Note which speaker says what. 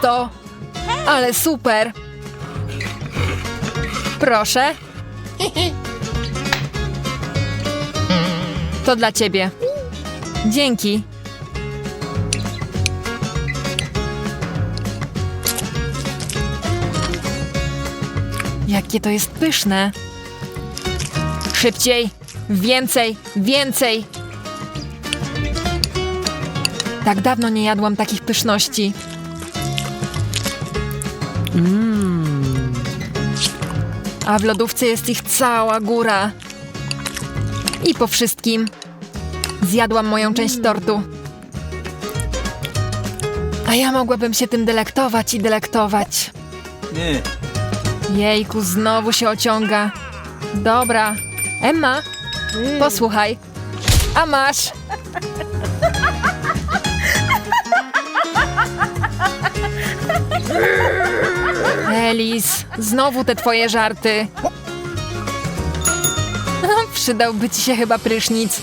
Speaker 1: to? Ale super! Proszę. To dla ciebie. Dzięki. Jakie to jest pyszne. Szybciej, więcej, więcej. Tak dawno nie jadłam takich pyszności. Mmm. A w lodówce jest ich cała góra. I po wszystkim zjadłam moją część tortu. A ja mogłabym się tym delektować i delektować.
Speaker 2: Nie.
Speaker 1: Jejku, znowu się ociąga. Dobra. Emma, posłuchaj. A masz. Elis, znowu te twoje żarty. Przydałby ci się chyba prysznic.